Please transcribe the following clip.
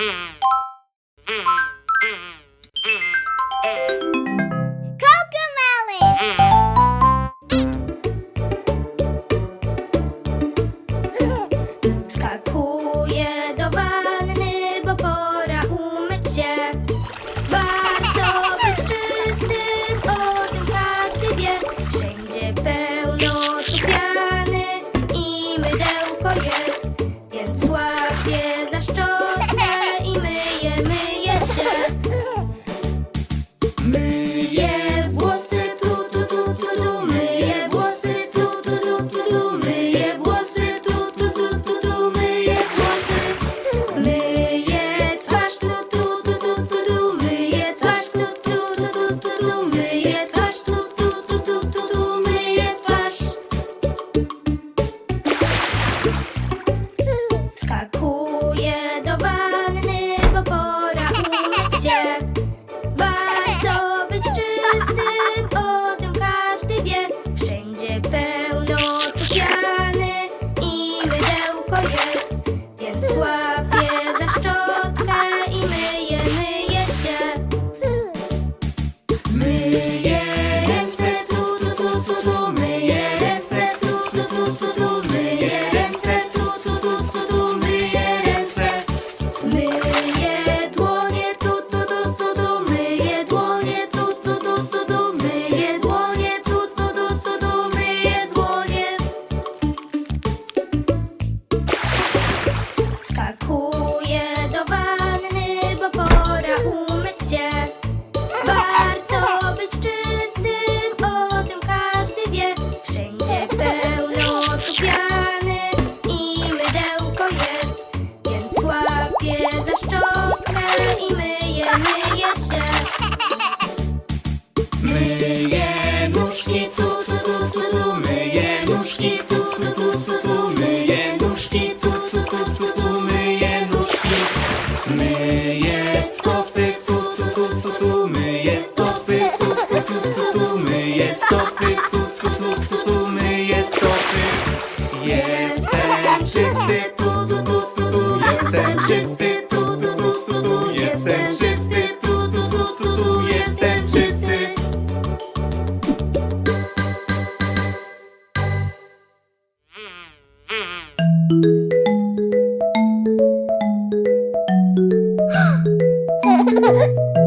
Cocomelon! Skakuj! stopy, tu, tu, tu, tu, tu, myję stopy. Jestem czysty, tu, tu, tu, tu, tu, jestem czysty, jestem czysty, jestem czysty. Ha ha ha!